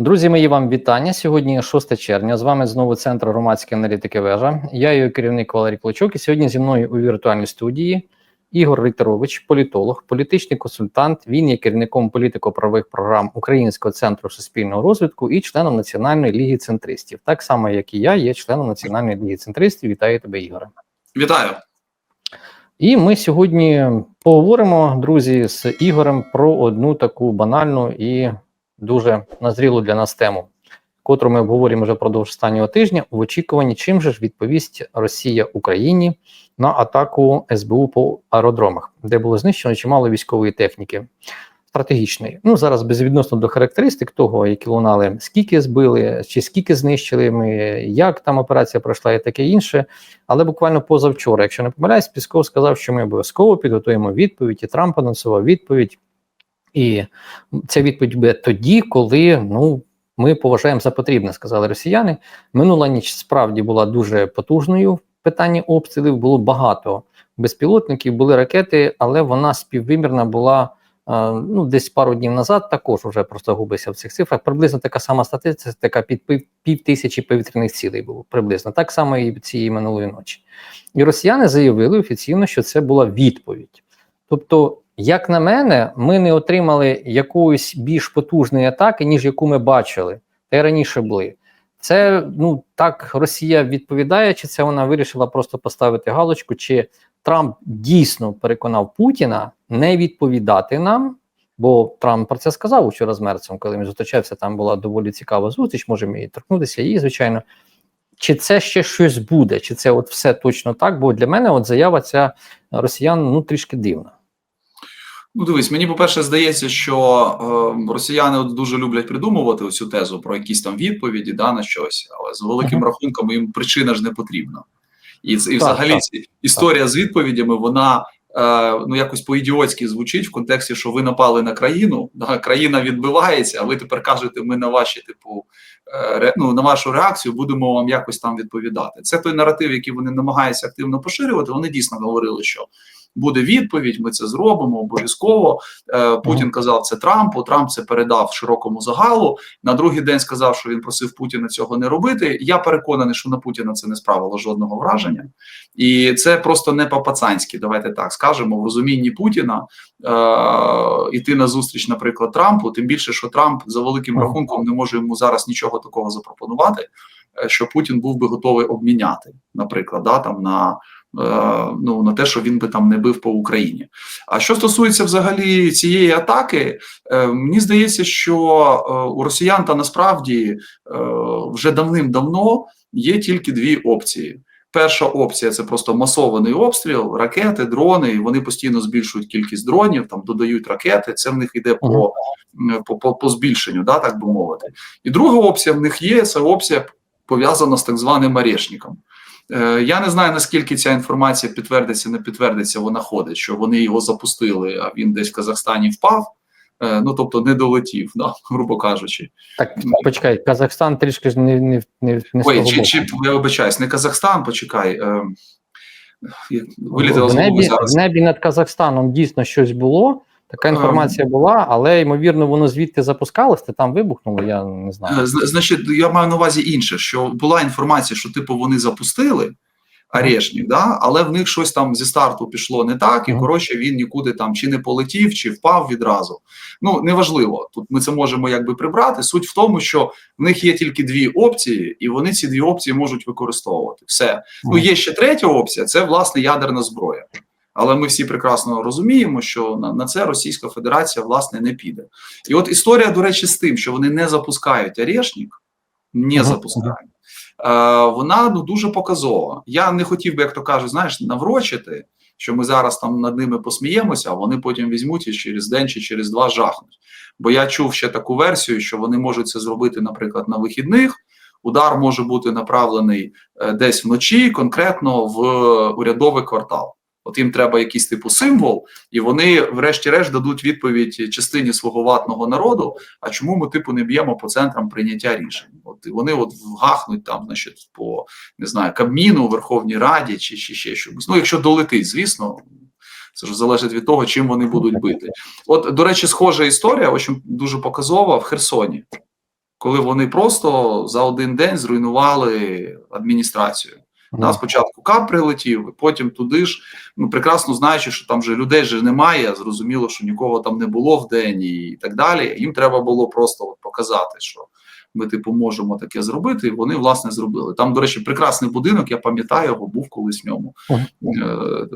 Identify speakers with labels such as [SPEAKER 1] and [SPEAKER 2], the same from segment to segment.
[SPEAKER 1] Друзі, мої вам вітання. Сьогодні 6 червня. З вами знову центр громадської аналітики вежа. Я її керівник Валерій Клочок. І сьогодні зі мною у віртуальній студії Ігор Рейтерович, політолог, політичний консультант. Він є керівником політико-правових програм Українського центру суспільного розвитку і членом Національної ліги центристів. Так само, як і я, є членом Національної ліги центристів. Вітаю тебе, Ігоре.
[SPEAKER 2] Вітаю.
[SPEAKER 1] І ми сьогодні поговоримо, друзі, з Ігорем про одну таку банальну і дуже назрілу для нас тему, котру ми обговорюємо вже впродовж останнього тижня. В очікуванні, чим же ж відповість Росія Україні на атаку СБУ по аеродромах, де було знищено чимало військової техніки. Стратегічної, ну зараз безвідносно до характеристик того, які лунали, скільки збили, чи скільки знищили ми, як там операція пройшла, і таке інше. Але буквально позавчора, якщо не помиляюсь, Пісков сказав, що ми обов'язково підготуємо відповідь, і Трамп анонсував відповідь. І ця відповідь буде тоді, коли ну ми поважаємо за потрібне, сказали росіяни. Минула ніч справді була дуже потужною. в Питанні обстрілів було багато безпілотників, були ракети, але вона співвимірна була. е, Ну, десь пару днів назад також вже просто губився в цих цифрах. Приблизно така сама статистика під пів, пів тисячі повітряних цілей було приблизно так само і цієї минулої ночі. І росіяни заявили офіційно, що це була відповідь. Тобто, як на мене, ми не отримали якоїсь більш потужної атаки, ніж яку ми бачили, та й раніше були. Це ну так Росія відповідає, чи це вона вирішила просто поставити галочку, чи Трамп дійсно переконав Путіна не відповідати нам. Бо Трамп про це сказав вчора з Мерцем, коли він зустрічався. Там була доволі цікава зустріч. Можемо і торкнутися її, звичайно. Чи це ще щось буде? Чи це от все точно так? Бо для мене от заява ця росіян ну трішки дивна.
[SPEAKER 2] Ну, дивись, мені по-перше, здається, що е, росіяни от дуже люблять придумувати цю тезу про якісь там відповіді да, на щось, але з великим
[SPEAKER 1] Мгм.
[SPEAKER 2] рахунком їм причина ж не потрібна. І, і взагалі
[SPEAKER 1] так.
[SPEAKER 2] ці- історія з відповідями, вона е, ну якось по-ідіотськи звучить в контексті, що ви напали на країну, да, країна відбивається, а ви тепер кажете, ми на ваші, типу, е, ну, на вашу реакцію будемо вам якось там відповідати. Це той наратив, який вони намагаються активно поширювати. Вони дійсно говорили, що буде відповідь, ми це зробимо обов'язково. Е, Путін казав це Трампу. Трамп це передав широкому загалу. На другий день сказав, що він просив Путіна цього не робити. Я переконаний, що на Путіна це не справило жодного враження, і це просто не по-пацанськи. Давайте так скажемо в розумінні Путіна е, іти на зустріч, наприклад, Трампу. Тим більше, що Трамп за великим рахунком не може йому зараз нічого такого запропонувати, що Путін був би готовий обміняти, наприклад, да, там на. е, Ну, на те, що він би там не бив по Україні. А що стосується взагалі цієї атаки, е, мені здається, що е, у росіян та насправді е, вже давним-давно є тільки дві опції. Перша опція це просто масований обстріл, ракети, дрони. і Вони постійно збільшують кількість дронів, там додають ракети. Це в них йде по, по, по, по збільшенню, да, так би мовити. І друга опція в них є це опція пов'язана з так званим орешником. Е, Я не знаю наскільки ця інформація підтвердиться, не підтвердиться. Вона ходить, що вони його запустили, а він десь в Казахстані впав. Е, Ну тобто не долетів, да, грубо кажучи.
[SPEAKER 1] Так, почекай, Казахстан трішки ж не, не, не, не
[SPEAKER 2] Ой, чи, чи я вибачаюсь, не Казахстан, почекай. Е, вилітило
[SPEAKER 1] в небі,
[SPEAKER 2] зараз.
[SPEAKER 1] в небі над Казахстаном дійсно щось було. Така
[SPEAKER 2] Ем.
[SPEAKER 1] інформація була, але ймовірно, воно звідти запускалось, та там вибухнуло. Я не знаю.
[SPEAKER 2] Е, Значить, я маю на увазі інше, що була інформація, що типу вони запустили орешник, да, але в них щось там зі старту пішло не так, і коротше він нікуди там чи не полетів, чи впав відразу. Ну неважливо. Тут ми це можемо якби прибрати. Суть в тому, що в них є тільки дві опції, і вони ці дві опції можуть використовувати. Все. Ну є ще третя опція це власне ядерна зброя. Але ми всі прекрасно розуміємо, що на, на це Російська Федерація власне не піде. І от історія, до речі, з тим, що вони не запускають орешник, не запускають. Е, вона ну дуже показова. Я не хотів би, як то кажуть, знаєш, наврочити, що ми зараз там над ними посміємося, а вони потім візьмуть і через день чи через два жахнуть. Бо я чув ще таку версію, що вони можуть це зробити, наприклад, на вихідних. Удар може бути направлений е, десь вночі, конкретно в урядовий квартал. От їм треба якийсь типу символ, і вони, врешті-решт, дадуть відповідь частині свого ватного народу. А чому ми типу не б'ємо по центрам прийняття рішень? От і вони от вгахнуть там, значить, по не знаю, Кабміну, Верховній Раді чи, чи ще щось. Ну, якщо долетить, звісно. Це ж залежить від того, чим вони будуть бити. От, до речі, схожа історія, очень дуже показова в Херсоні. коли вони просто за один день зруйнували адміністрацію. Да, спочатку КАП прилетів, і потім туди ж, ну прекрасно знаючи, що там вже людей же немає, зрозуміло, що нікого там не було в день і так далі. Їм треба було просто от показати, що ми типу можемо таке зробити, і вони власне зробили. Там, до речі, прекрасний будинок, я пам'ятаю його, був колись в ньому. Е, е,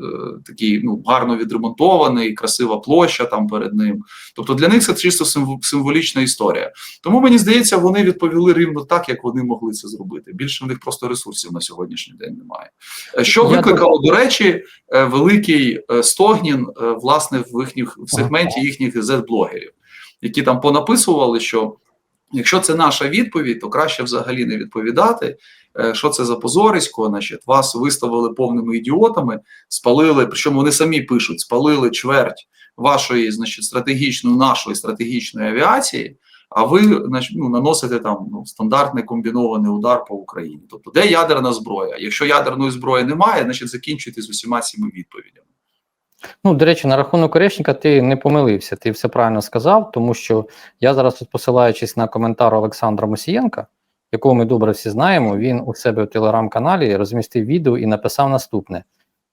[SPEAKER 2] такий ну гарно відремонтований, красива площа там перед ним. Тобто для них це чисто символічна історія. Тому мені здається, вони відповіли рівно так, як вони могли це зробити. Більше в них просто ресурсів на сьогоднішній день немає. Е, Що
[SPEAKER 1] Я
[SPEAKER 2] викликало, до речі, великий стогнін власне в їхніх в сегменті їхніх зет-блогерів, які там понаписували, що. Якщо це наша відповідь, то краще взагалі не відповідати. Е, Що це за позорисько? Значить, вас виставили повними ідіотами, спалили. Причому вони самі пишуть: спалили чверть вашої, значить, стратегічної нашої стратегічної авіації. А ви ну, наносите там ну, стандартний комбінований удар по Україні. Тобто, де ядерна зброя? Якщо ядерної зброї немає, значить закінчуйте з усіма цими відповідями.
[SPEAKER 1] Ну, до речі, на рахунок Орешника ти не помилився, ти все правильно сказав, тому що я зараз, тут посилаючись на коментар Олександра Мосієнка, якого ми добре всі знаємо, він у себе в телеграм-каналі розмістив відео і написав наступне: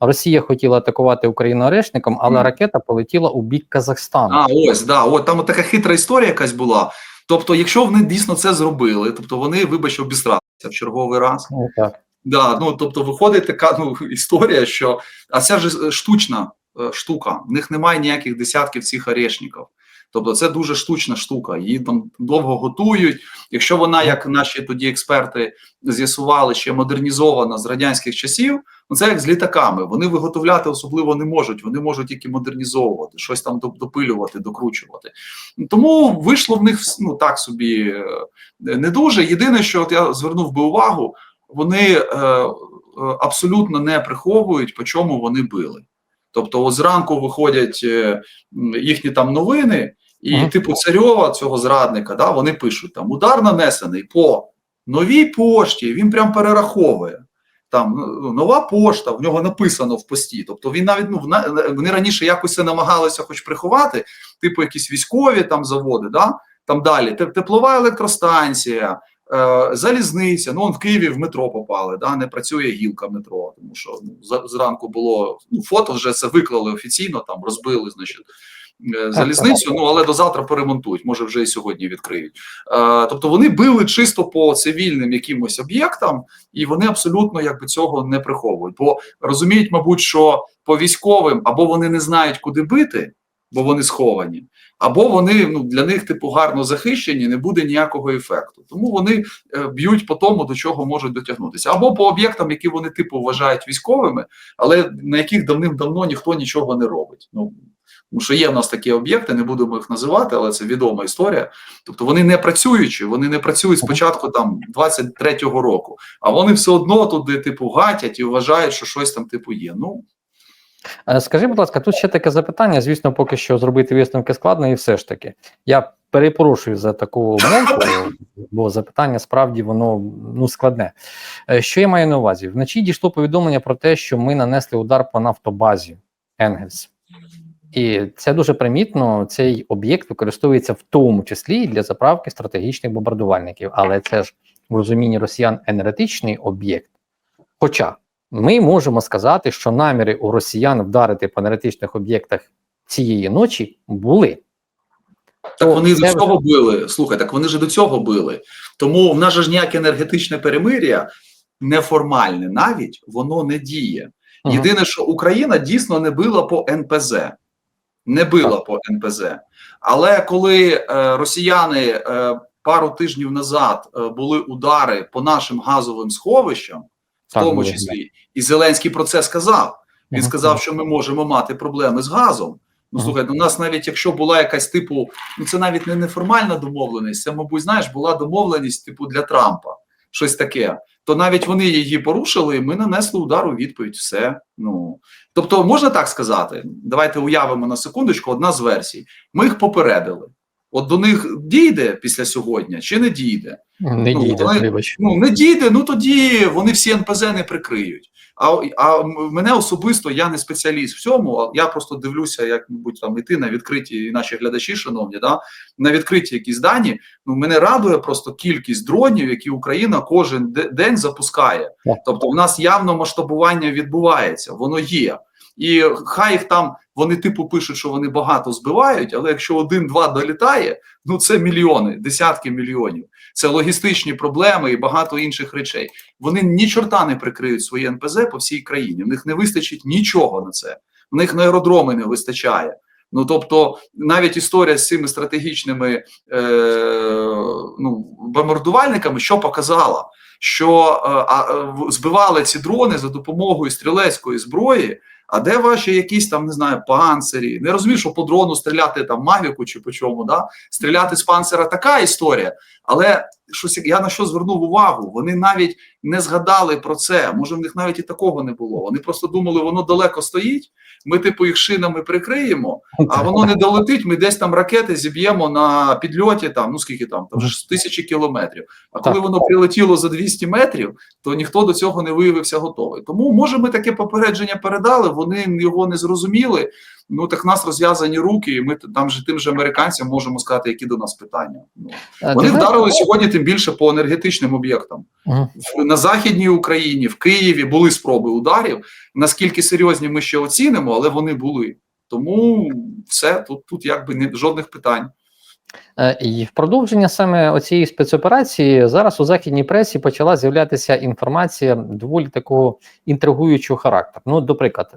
[SPEAKER 1] Росія хотіла атакувати Україну Орешником, але
[SPEAKER 2] Мгм.
[SPEAKER 1] ракета полетіла у бік Казахстану.
[SPEAKER 2] А, ось, да, от там така хитра історія якась була. Тобто, якщо вони дійсно це зробили, тобто вони, вибач, обістралися в черговий раз.
[SPEAKER 1] Ну, так.
[SPEAKER 2] Да, ну тобто виходить така ну, історія, що а це ж штучна штука. В них немає ніяких десятків цих орешників. Тобто, це дуже штучна штука. Її там довго готують. Якщо вона, як наші тоді експерти з'ясували, ще модернізована з радянських часів, ну це як з літаками. Вони виготовляти особливо не можуть. Вони можуть тільки модернізовувати, щось там допилювати, докручувати. Тому вийшло в них ну так собі е, не дуже. Єдине, що от я звернув би увагу, вони е, е, абсолютно не приховують, по чому вони били. Тобто, от зранку виходять е, їхні там новини, і
[SPEAKER 1] Ага.
[SPEAKER 2] типу царьова цього зрадника, да, вони пишуть там удар нанесений по новій пошті. Він прям перераховує. Там ну, нова пошта, в нього написано в пості. Тобто він навіть ну вони раніше якось це намагалися хоч приховати, типу якісь військові там заводи, да? там далі теплова електростанція, залізниця. Ну, он в Києві в метро попали, да? не працює гілка метро, тому що ну, зранку було ну, фото, вже це виклали офіційно, там розбили, значить. е, Залізницю, ну але до завтра поремонтують, може вже і сьогодні відкриють. Е, тобто вони били чисто по цивільним якимось об'єктам, і вони абсолютно якби цього не приховують. Бо розуміють, мабуть, що по військовим або вони не знають, куди бити, бо вони сховані, або вони ну для них типу гарно захищені, не буде ніякого ефекту. Тому вони е, б'ють по тому, до чого можуть дотягнутися, або по об'єктам, які вони типу вважають військовими, але на яких давним-давно ніхто нічого не робить. Ну тому що є в нас такі об'єкти, не будемо їх називати, але це відома історія. Тобто вони не працюючі, вони не працюють з початку там 23-го року, а вони все одно туди, типу, гатять і вважають, що щось там типу є. Ну
[SPEAKER 1] Скажи, будь ласка, тут ще таке запитання. Звісно, поки що зробити висновки складно, і все ж таки. Я перепрошую за таку мовку, бо запитання справді воно ну складне. Е, Що я маю на увазі? Вночі дійшло повідомлення про те, що ми нанесли удар по нафтобазі Енгельс. І це дуже примітно. Цей об'єкт використовується в тому числі і для заправки стратегічних бомбардувальників, але це ж в розумінні росіян енергетичний об'єкт. Хоча ми можемо сказати, що наміри у росіян вдарити по енергетичних об'єктах цієї ночі були.
[SPEAKER 2] так
[SPEAKER 1] То
[SPEAKER 2] вони
[SPEAKER 1] це
[SPEAKER 2] до цього били. Слухай, так вони ж до цього били. Тому в нас же ж ніяке енергетичне перемир'я неформальне, навіть воно не діє. Єдине, що Україна дійсно не била по НПЗ, не била
[SPEAKER 1] Так.
[SPEAKER 2] по НПЗ. Але коли е, росіяни е, пару тижнів назад е, були удари по нашим газовим сховищам, в
[SPEAKER 1] Так,
[SPEAKER 2] тому числі, і Зеленський про це сказав. Він сказав, що ми можемо мати проблеми з газом. Ну слухай, у нас навіть якщо була якась типу, ну це навіть не неформальна домовленість, це, мабуть, знаєш, була домовленість типу для Трампа, щось таке. То навіть вони її порушили, і ми нанесли удар у відповідь. Все. Ну тобто, можна так сказати. Давайте уявимо на секундочку одна з версій. Ми їх попередили. От до них дійде після сьогодні чи не дійде?
[SPEAKER 1] Не
[SPEAKER 2] Ну,
[SPEAKER 1] дійде, вибач.
[SPEAKER 2] Ну не дійде, ну тоді вони всі НПЗ не прикриють. А, а мене особисто я не спеціаліст в цьому. а Я просто дивлюся, як мабуть там іти на відкриті і наші глядачі, шановні, да на відкриті якісь дані. Ну мене радує просто кількість дронів, які Україна кожен день запускає. Тобто, в нас явно масштабування відбувається, воно є. І хай їх там вони типу пишуть, що вони багато збивають, але якщо один-два долітає, ну це мільйони, десятки мільйонів. Це логістичні проблеми і багато інших речей. Вони ні чорта не прикриють свої НПЗ по всій країні. В них не вистачить нічого на це. В них на аеродроми не вистачає. Ну тобто, навіть історія з цими стратегічними е, ну, бомбардувальниками, що показала, що е, е, збивали ці дрони за допомогою стрілецької зброї. А де ваші якісь там не знаю панцирі? Не розумію, що по дрону стріляти там мавіку чи по чому, да стріляти з панцира така історія. Але щось я на що звернув увагу? Вони навіть не згадали про це. Може, в них навіть і такого не було. Вони просто думали, воно далеко стоїть. Ми, типу, їх шинами прикриємо, а воно не долетить. Ми десь там ракети зіб'ємо на підльоті. Там ну скільки там, там ж тисячі кілометрів. А коли воно прилетіло за 200 метрів, то ніхто до цього не виявився готовий. Тому може ми таке попередження передали. Вони його не зрозуміли. Ну так нас розв'язані руки, і ми там же тим же американцям можемо сказати, які до нас питання. Ну вони вдарили сьогодні тим більше по енергетичним об'єктам. ага. На західній Україні, в Києві були спроби ударів. Наскільки серйозні ми ще оцінимо, але вони були. Тому все тут, тут якби не жодних питань.
[SPEAKER 1] Е, І в продовження саме оцієї спецоперації зараз у західній пресі почала з'являтися інформація доволі такого інтригуючого характеру. Ну, до прикладу,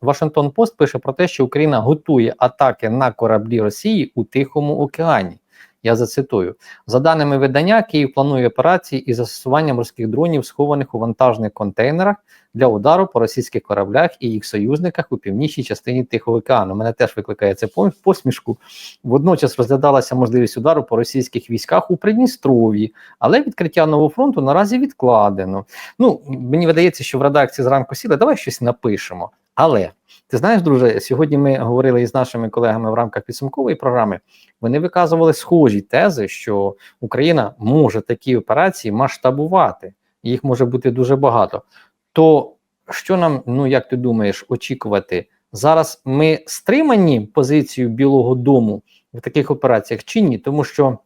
[SPEAKER 1] Вашингтон Пост пише про те, що Україна готує атаки на кораблі Росії у Тихому океані. Я зацитую за даними видання, Київ планує операції із застосуванням морських дронів, схованих у вантажних контейнерах для удару по російських кораблях і їх союзниках у північній частині Тихого океану. Мене теж викликає це посмішку. Водночас розглядалася можливість удару по російських військах у Придністров'ї, але відкриття нового фронту наразі відкладено. Ну мені видається, що в редакції зранку сіли, давай щось напишемо. Але ти знаєш, друже, сьогодні ми говорили із нашими колегами в рамках підсумкової програми. Вони виказували схожі тези, що Україна може такі операції масштабувати, їх може бути дуже багато. То що нам, ну як ти думаєш, очікувати? Зараз ми стримані позицію Білого Дому в таких операціях чи ні? Тому що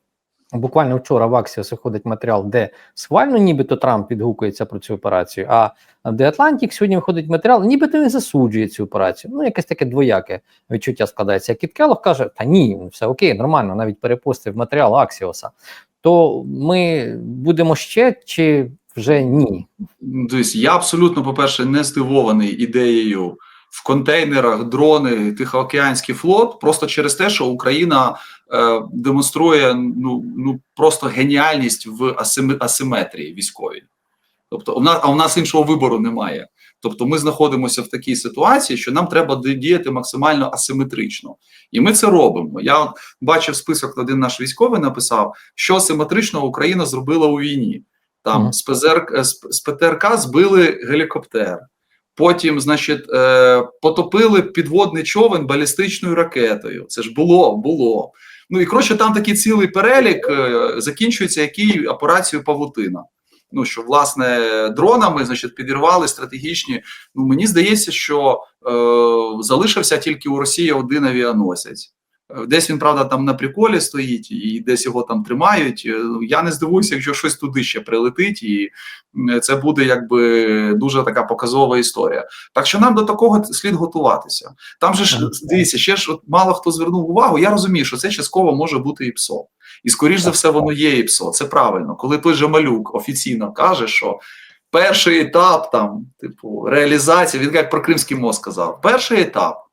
[SPEAKER 1] буквально вчора в Axios виходить матеріал, де схвально, нібито Трамп відгукується про цю операцію. А The Atlantic сьогодні виходить матеріал, нібито він засуджує цю операцію. Ну, якесь таке двояке відчуття складається. Кіт Келлог каже: та ні, все окей, нормально, навіть перепостив матеріал Аксіоса. То ми будемо ще чи вже ні?
[SPEAKER 2] Ну, Дивись, я абсолютно, по-перше, не здивований ідеєю в контейнерах дрони, Тихоокеанський флот, просто через те, що Україна е, демонструє ну, ну просто геніальність в асиме- асиметрії військовій. Тобто, у нас, а у нас іншого вибору немає. Тобто, ми знаходимося в такій ситуації, що нам треба діяти максимально асиметрично, і ми це робимо. Я бачив список, один наш військовий написав, що асиметричного Україна зробила у війні. Там
[SPEAKER 1] Мгм.
[SPEAKER 2] з, ПЗР, з, з ПТРК збили гелікоптер. Потім, значить, е, потопили підводний човен балістичною ракетою. Це ж було, було. Ну і коротше, там такий цілий перелік е, закінчується який операцією Павутина. Ну що власне дронами, значить, підірвали стратегічні. Ну мені здається, що е, залишився тільки у Росії один авіаносець. Е, Десь він, правда, там на приколі стоїть, і десь його там тримають. Е, Я не здивуюся, якщо щось туди ще прилетить, і це буде якби дуже така показова історія. Так що нам до такого слід готуватися. Там же ж дивіться, ще ж от мало хто звернув увагу. Я розумію, що це частково може бути і ПСО. І скоріш за все, воно є і ПСО. Це правильно. Коли той же малюк офіційно каже, що перший етап там, типу, реалізації, він як про Кримський мост сказав, перший етап.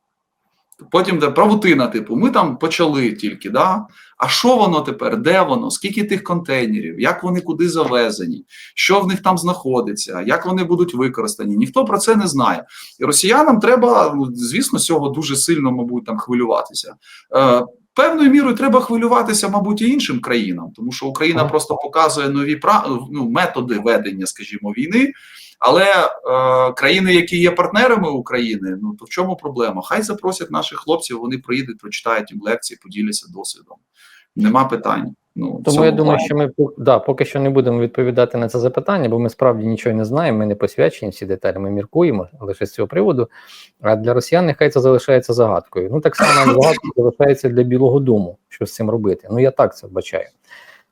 [SPEAKER 2] Потім де правутина, типу, ми там почали тільки, да? А що воно тепер? Де воно? Скільки тих контейнерів? Як вони куди завезені? Що в них там знаходиться? Як вони будуть використані? Ніхто про це не знає. І росіянам треба, ну, звісно, цього дуже сильно, мабуть, там хвилюватися. Е, Певною мірою треба хвилюватися, мабуть, і іншим країнам, тому що Україна просто показує нові ну, методи ведення, скажімо, війни. Але е, країни, які є партнерами України, ну то в чому проблема? Хай запросять наших хлопців, вони приїдуть, прочитають їм лекції, поділяться досвідом. Нема питань. Ну,
[SPEAKER 1] Тому я думаю,
[SPEAKER 2] плані.
[SPEAKER 1] що ми да, поки що не будемо відповідати на це запитання, бо ми справді нічого не знаємо, ми не посвячені всі деталі, ми міркуємо лише з цього приводу. А для росіян нехай це залишається загадкою. Ну так само загадкою залишається для Білого Дому, що з цим робити. Ну я так це вбачаю.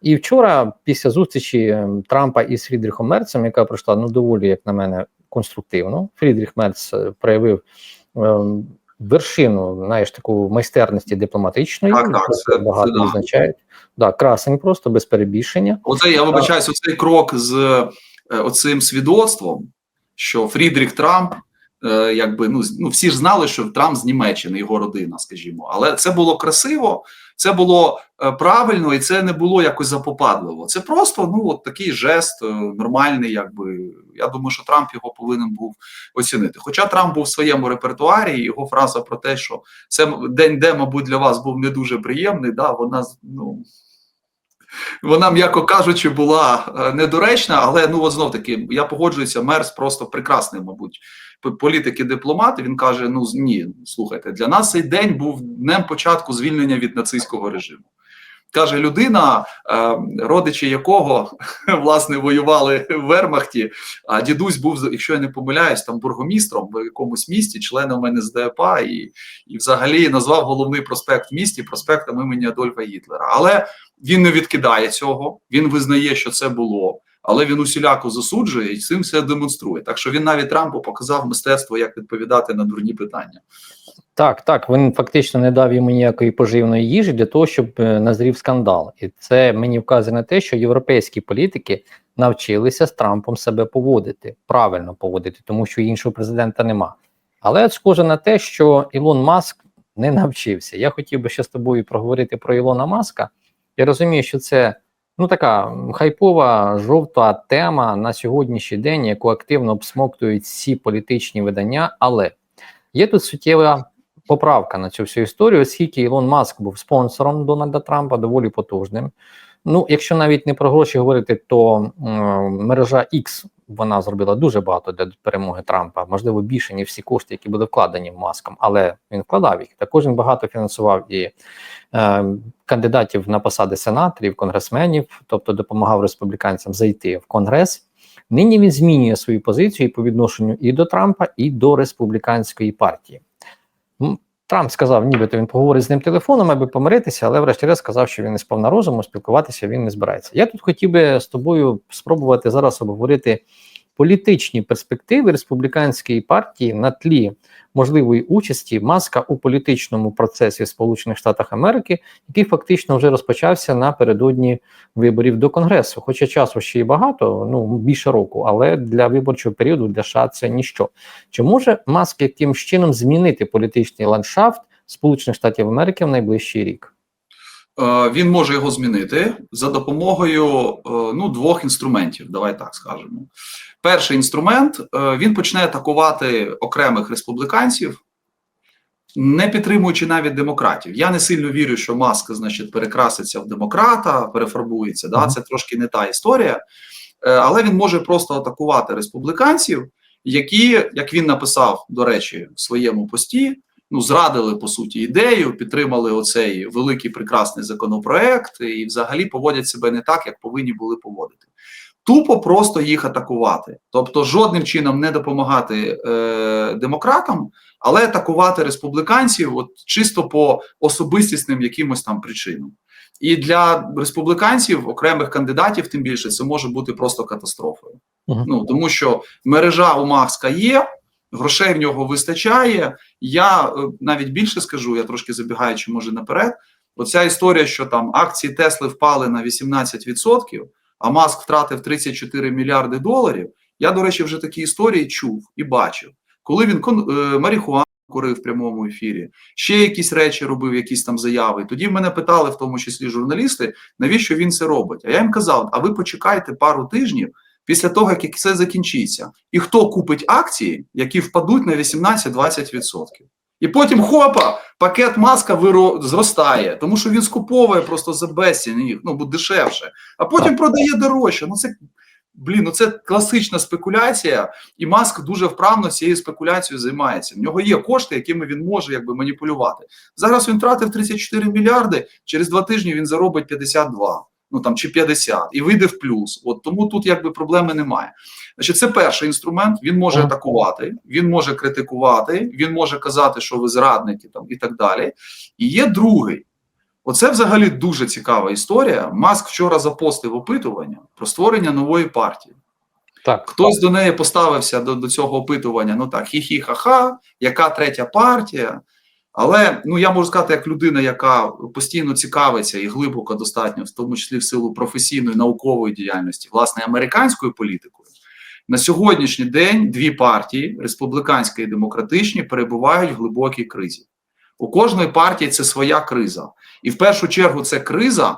[SPEAKER 1] І вчора, після зустрічі ем, Трампа із Фрідріхом Мерцем, яка пройшла ну доволі, як на мене, конструктивно. Фрідріх Мерц е, проявив ем, вершину, знаєш, таку майстерності дипломатичної,
[SPEAKER 2] Так, так, це-
[SPEAKER 1] багато
[SPEAKER 2] це да.
[SPEAKER 1] Да, красень просто без перебільшення.
[SPEAKER 2] Оце я вибачаюсь, оцей крок з е, оцим свідоцтвом, що Фрідріх Трамп, е, якби ну, ну всі ж знали, що Трамп з Німеччини, його родина, скажімо, але це було красиво, це було е, правильно, і це не було якось запопадливо. Це просто ну от такий жест е, нормальний. Якби я думаю, що Трамп його повинен був оцінити. Хоча Трамп був в своєму репертуарі, його фраза про те, що це день, де, мабуть, для вас був не дуже приємний. Да, вона ну вона, м'яко кажучи, була е, недоречна, але ну от знов таки я погоджуюся. Мерс просто прекрасний, мабуть, п- політик і дипломат. Він каже: Ну ні, слухайте, для нас цей день був днем початку звільнення від нацистського режиму. Каже людина, е, родичі якого власне воювали в Вермахті. А дідусь був, якщо я не помиляюсь, там бургомістром в якомусь місті, членом НСДАП і, і взагалі назвав головний проспект в місті проспектом імені Адольфа Гітлера. Але він не відкидає цього, він визнає, що це було, але він усіляко засуджує і цим все демонструє. Так що він навіть Трампу показав мистецтво, як відповідати на дурні питання.
[SPEAKER 1] Так, так, він фактично не дав йому ніякої поживної їжі для того, щоб е, назрів скандал. І це мені вказує на те, що європейські політики навчилися з Трампом себе поводити, правильно поводити, тому що іншого президента нема. Але схоже на те, що Ілон Маск не навчився. Я хотів би ще з тобою проговорити про Ілона Маска. Я розумію, що це ну така хайпова жовта тема на сьогоднішній день, яку активно обсмоктують всі політичні видання. Але є тут суттєва поправка на цю всю історію, оскільки Ілон Маск був спонсором Дональда Трампа, доволі потужним. Ну, якщо навіть не про гроші говорити, то е, мережа X вона зробила дуже багато для перемоги Трампа, можливо, більше ніж всі кошти, які були вкладені в маском, але він вкладав їх. Також він багато фінансував і е, кандидатів на посади сенаторів, конгресменів, тобто допомагав республіканцям зайти в конгрес. Нині він змінює свою позицію по відношенню і до Трампа, і до республіканської партії. Трамп сказав, нібито він поговорить з ним телефоном, аби помиритися, але врешті-решт сказав, що він не сповна розуму, спілкуватися він не збирається. Я тут хотів би з тобою спробувати зараз обговорити політичні перспективи республіканської партії на тлі можливої участі маска у політичному процесі в Сполучених Штатах Америки, який фактично вже розпочався напередодні виборів до Конгресу. Хоча часу ще й багато, ну більше року, але для виборчого періоду для США це ніщо. Чи може маск якимсь чином змінити політичний ландшафт Сполучених Штатів Америки в найближчий рік?
[SPEAKER 2] Е, Він може його змінити за допомогою е, ну, двох інструментів. Давай так скажемо. Перший інструмент е, він почне атакувати окремих республіканців, не підтримуючи навіть демократів. Я не сильно вірю, що Маск, значить, перекраситься в демократа, перефарбується. Да? Це трошки не та історія. Е, Але він може просто атакувати республіканців, які, як він написав, до речі, в своєму пості, ну, зрадили по суті ідею, підтримали оцей великий прекрасний законопроект і взагалі поводять себе не так, як повинні були поводити. Тупо просто їх атакувати, тобто жодним чином не допомагати е, демократам, але атакувати республіканців, от чисто по особистісним якимось там причинам. І для республіканців, окремих кандидатів, тим більше, це може бути просто катастрофою.
[SPEAKER 1] Мгм.
[SPEAKER 2] Ну тому що мережа у Маска є, грошей в нього вистачає. Я е, навіть більше скажу, я трошки забігаючи, може наперед. Оця історія, що там акції Тесли впали на 18%, а Маск втратив 34 мільярди доларів. Я, до речі, вже такі історії чув і бачив, коли він е, марихуану курив в прямому ефірі, ще якісь речі робив, якісь там заяви. Тоді мене питали, в тому числі журналісти, навіщо він це робить. А я їм казав: а ви почекайте пару тижнів після того, як це закінчиться, і хто купить акції, які впадуть на 18-20%. І потім хопа, пакет маска виро... зростає, тому що він скуповує просто за безцінь їх, ну бо дешевше, а потім продає дорожче. Ну це блін, ну це класична спекуляція, і Маск дуже вправно цією спекуляцією займається. В нього є кошти, якими він може якби маніпулювати. Зараз він втратив 34 мільярди. Через два тижні він заробить 52, ну там чи 50, і вийде в плюс. От тому тут якби проблеми немає. Значить, це перший інструмент. Він може атакувати, він може критикувати, він може казати, що ви зрадники там і так далі. І є другий. Оце взагалі дуже цікава історія. Маск вчора запостив опитування про створення нової партії.
[SPEAKER 1] Так,
[SPEAKER 2] Хтось до неї поставився до, до цього опитування. Ну так, хі-хі, ха-ха, яка третя партія. Але ну я можу сказати, як людина, яка постійно цікавиться і глибоко достатньо, в тому числі в силу професійної наукової діяльності, власне, американською політикою, на сьогоднішній день дві партії республіканська і демократичні перебувають в глибокій кризі. У кожної партії це своя криза, і в першу чергу це криза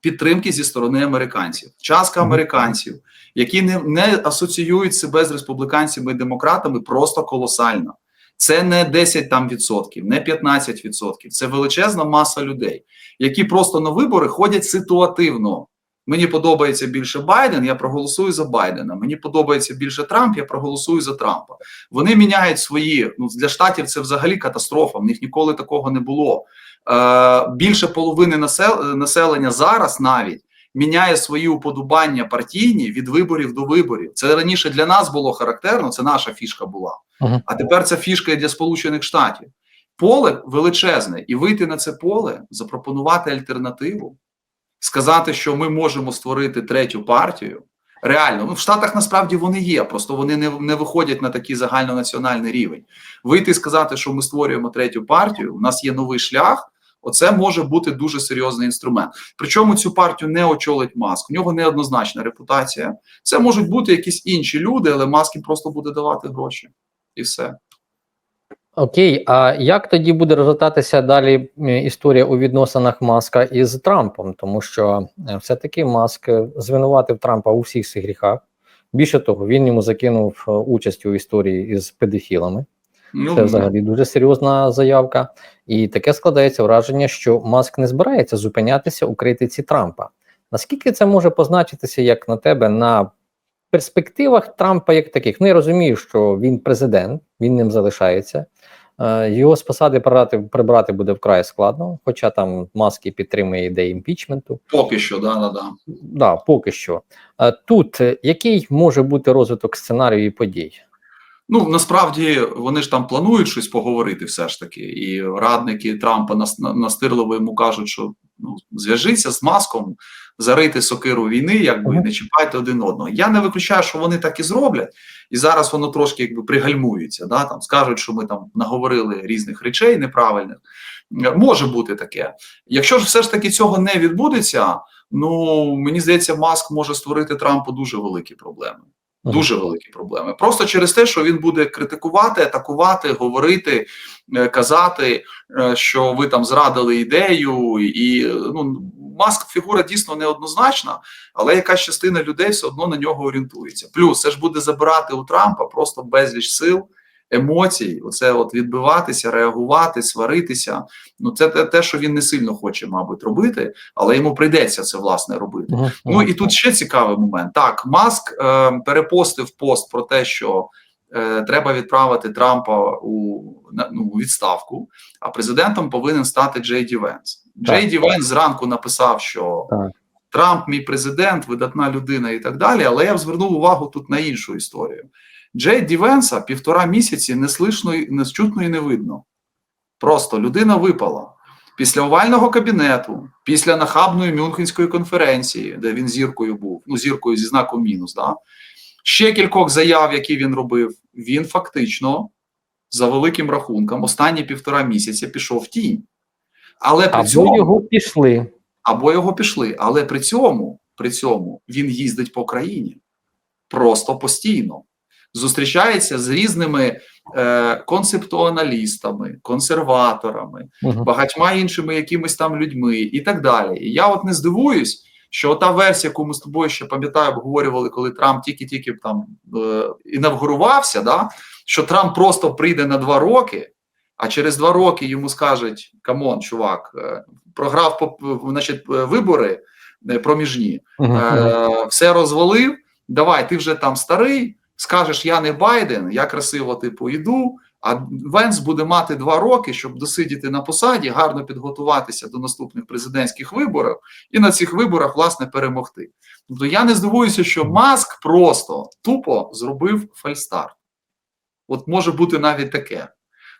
[SPEAKER 2] підтримки зі сторони американців, частка американців, які не, не асоціюють себе з республіканцями і демократами, просто колосальна. Це не 10 там відсотків, не 15 відсотків. Це величезна маса людей, які просто на вибори ходять ситуативно. Мені подобається більше Байден, я проголосую за Байдена. Мені подобається більше Трамп, я проголосую за Трампа. Вони міняють свої. Ну для штатів це взагалі катастрофа. В них ніколи такого не було. Е, більше половини насел- населення зараз навіть міняє свої уподобання партійні від виборів до виборів. Це раніше для нас було характерно. Це наша фішка була.
[SPEAKER 1] Мгм.
[SPEAKER 2] А тепер ця фішка для Сполучених Штатів. Поле величезне, і вийти на це поле, запропонувати альтернативу, сказати, що ми можемо створити третю партію. Реально, ну в Штатах насправді вони є, просто вони не, не виходять на такий загальнонаціональний рівень. Вийти і сказати, що ми створюємо третю партію, у нас є новий шлях. Оце може бути дуже серйозний інструмент. Причому цю партію не очолить маск. У нього неоднозначна репутація. Це можуть бути якісь інші люди, але маск їм просто буде давати гроші. І все.
[SPEAKER 1] Окей, а як тоді буде розвиватися далі історія у відносинах Маска із Трампом? Тому що е, все-таки Маск е, звинуватив Трампа у всіх цих гріхах. Більше того, він йому закинув е, участь у історії із педофілами.
[SPEAKER 2] Ну,
[SPEAKER 1] Це взагалі дуже серйозна заявка. І таке складається враження, що Маск не збирається зупинятися у критиці Трампа. Наскільки це може позначитися як на тебе на перспективах Трампа як таких? Ну, я розумію, що він президент, він ним залишається. Е, Його з посади прибрати, прибрати буде вкрай складно, хоча там Маск і підтримує ідею імпічменту.
[SPEAKER 2] Поки що, да, да, да.
[SPEAKER 1] Да, поки що. Е, Тут е, який може бути розвиток сценарію і подій?
[SPEAKER 2] Ну насправді вони ж там планують щось поговорити, все ж таки, і радники Трампа нас- настирливо йому кажуть, що ну зв'яжіться з маском, зарийте сокиру війни, якби не чіпайте один одного. Я не виключаю, що вони так і зроблять, і зараз воно трошки якби пригальмується. Да, там скажуть, що ми там наговорили різних речей неправильних. Може бути таке. Якщо ж все ж таки цього не відбудеться, ну мені здається, маск може створити Трампу дуже великі проблеми. Дуже великі проблеми. Просто через те, що він буде критикувати, атакувати, говорити, е, казати, е, що ви там зрадили ідею, і ну маск фігура дійсно неоднозначна, але якась частина людей все одно на нього орієнтується. Плюс це ж буде забирати у Трампа просто безліч сил. Емоцій, оце от відбиватися, реагувати, сваритися. Ну це те, те, що він не сильно хоче, мабуть, робити, але йому прийдеться це власне робити.
[SPEAKER 1] Мгм.
[SPEAKER 2] Ну і тут ще цікавий момент. Так, Маск е, перепостив пост про те, що е, треба відправити Трампа у, ну, у відставку, а президентом повинен стати Джей Ді Венс. Джей Ді Венс зранку написав, що
[SPEAKER 1] Так.
[SPEAKER 2] Трамп мій президент, видатна людина і так далі. Але я б звернув увагу тут на іншу історію. Джей Ді Венса півтора місяці не слышно, і- не чутно і не видно. Просто людина випала. Після овального кабінету, після нахабної Мюнхенської конференції, де він зіркою був, ну зіркою зі знаком мінус, да? ще кількох заяв, які він робив, він фактично, за великим рахунком, останні півтора місяця пішов в тінь. Але при
[SPEAKER 1] Або
[SPEAKER 2] цьому
[SPEAKER 1] його пішли.
[SPEAKER 2] або його пішли. Але при цьому, при цьому він їздить по країні просто постійно. Зустрічається з різними е, концептуаналістами, консерваторами,
[SPEAKER 1] Мгм.
[SPEAKER 2] багатьма іншими якимись там людьми і так далі. І я от не здивуюсь, що та версія, яку ми з тобою ще пам'ятаю, обговорювали, коли Трамп тільки-тільки там е, інавгурувався, да, що Трамп просто прийде на два роки, а через два роки йому скажуть: камон, чувак, е, програв значить, е, вибори е, проміжні.
[SPEAKER 1] Мгм.
[SPEAKER 2] е, все розвалив. давай, ти вже там старий, скажеш, я не Байден, я красиво типу йду. А Венс буде мати два роки, щоб досидіти на посаді, гарно підготуватися до наступних президентських виборів і на цих виборах власне перемогти. Тобто я не здивуюся, що Маск просто тупо зробив фальстарт. От може бути навіть таке.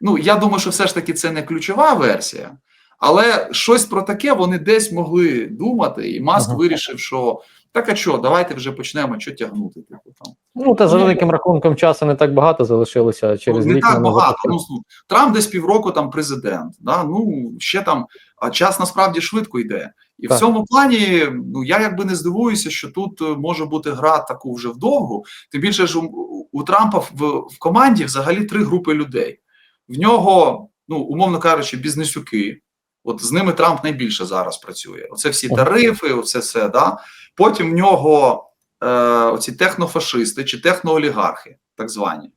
[SPEAKER 2] Ну я думаю, що все ж таки це не ключова версія, але щось про таке вони десь могли думати, і Маск
[SPEAKER 1] Ага.
[SPEAKER 2] вирішив, що так а що, давайте вже почнемо що тягнути. Типу там.
[SPEAKER 1] Ну та за
[SPEAKER 2] Ну,
[SPEAKER 1] великим рахунком часу не так багато залишилося через
[SPEAKER 2] Ну, не так багато. Ну, Трамп десь півроку там президент. Да? Ну ще там а час насправді швидко йде. І
[SPEAKER 1] Так.
[SPEAKER 2] в цьому плані ну я якби не здивуюся, що тут е, може бути гра таку вже вдовгу. Тим більше ж у, у Трампа в, в команді взагалі три групи людей. В нього, ну умовно кажучи, бізнесюки. От з ними Трамп найбільше зараз працює. Оце всі тарифи, оце все. Да? Потім в нього е, оці технофашисти чи техноолігархи, так звані,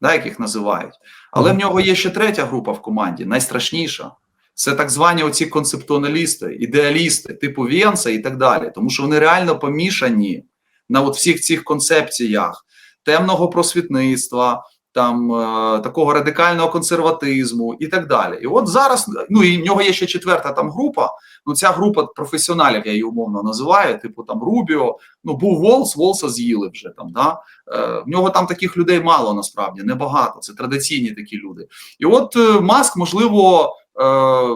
[SPEAKER 2] да, яких називають. Але в нього є ще третя група в команді, найстрашніша. Це так звані оці концептуалісти, ідеалісти, типу Вєнса і так далі. Тому що вони реально помішані на от всіх цих концепціях темного просвітництва, там е, такого радикального консерватизму і так далі. І от зараз, ну і в нього є ще четверта там група. Ну, ця група професіоналів, я її умовно називаю, типу там Рубіо. Ну, був Волс, Волса з'їли вже там. Да? Е, в нього там таких людей мало насправді, небагато. Це традиційні такі люди. І от е, Маск, можливо,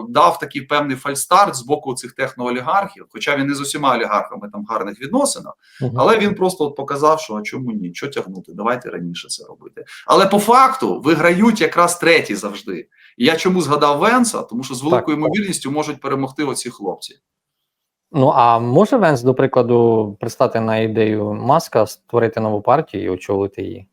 [SPEAKER 2] дав такий певний фальстарт з боку цих техноолігархів, хоча він не з усіма олігархами там гарних відносинах. Але він просто от показав, що а чому ні, що тягнути, давайте раніше це робити. Але по факту виграють якраз треті завжди. І я чому згадав Венса? Тому що з великою ймовірністю можуть перемогти оці хлопці.
[SPEAKER 1] Ну а може Венс, до прикладу, пристати на ідею Маска створити нову партію і очолити її?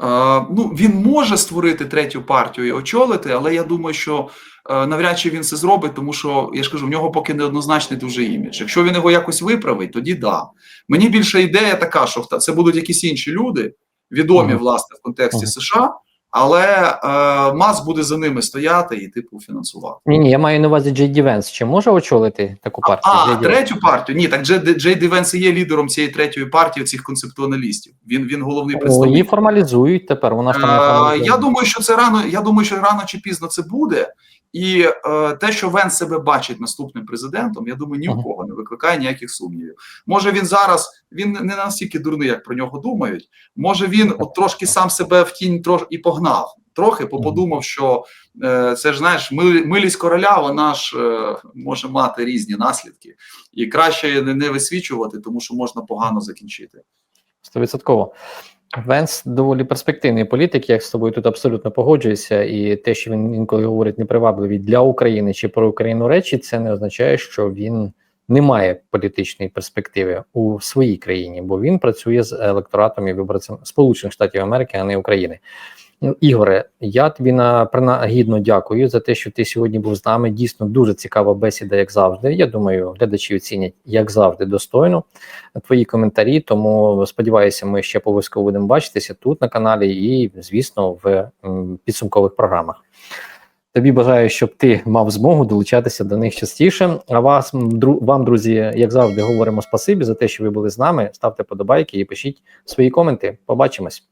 [SPEAKER 2] Ну, він може створити третю партію і очолити, але я думаю, що е, навряд чи він це зробить, тому що я ж кажу, в нього поки неоднозначний дуже імідж. Якщо він його якось виправить, тоді да. Мені більше ідея така, що це будуть якісь інші люди, відомі власне в контексті США, але е, Мас буде за ними стояти і типу фінансувати.
[SPEAKER 1] Ні, ні, я маю на увазі Джей Дівенс. Чи може очолити таку партію?
[SPEAKER 2] А,
[SPEAKER 1] а
[SPEAKER 2] третю партію? Ні, так Джей, Джей Ді Венс і є лідером цієї третьої партії цих концептуалістів. Він, він головний
[SPEAKER 1] О,
[SPEAKER 2] представник.
[SPEAKER 1] її формалізують тепер. Вона ж там не
[SPEAKER 2] Е. Я думаю, що це рано. Я думаю, що рано чи пізно це буде. І е, те, що Венс себе бачить наступним президентом, я думаю, ні у кого не викликає ніяких сумнівів. Може він зараз він не настільки дурний, як про нього думають. Може він от трошки сам себе в тінь трош і погнав. Трохи бо
[SPEAKER 1] Мгм.
[SPEAKER 2] подумав, що е, це ж знаєш, милість короля, вона ж е, може мати різні наслідки, і краще не, не висвічувати, тому що можна погано закінчити.
[SPEAKER 1] Стовідсотково. Венс доволі перспективний політик, я з тобою тут абсолютно погоджуюся. І те, що він інколи говорить непривабливі для України чи про Україну речі, це не означає, що він не має політичної перспективи у своїй країні, бо він працює з електоратом і виборцем Сполучених Штатів Америки, а не України. Ну, Ігоре, я тобі на принагідно дякую за те, що ти сьогодні був з нами. Дійсно дуже цікава бесіда, як завжди. Я думаю, глядачі оцінять, як завжди, достойно твої коментарі. Тому сподіваюся, ми ще обов'язково будемо бачитися тут на каналі і, звісно, в підсумкових програмах. Тобі бажаю, щоб ти мав змогу долучатися до них частіше. А вас, дру- вам, друзі, як завжди, говоримо спасибі за те, що ви були з нами. Ставте подобайки і пишіть свої коменти. Побачимось.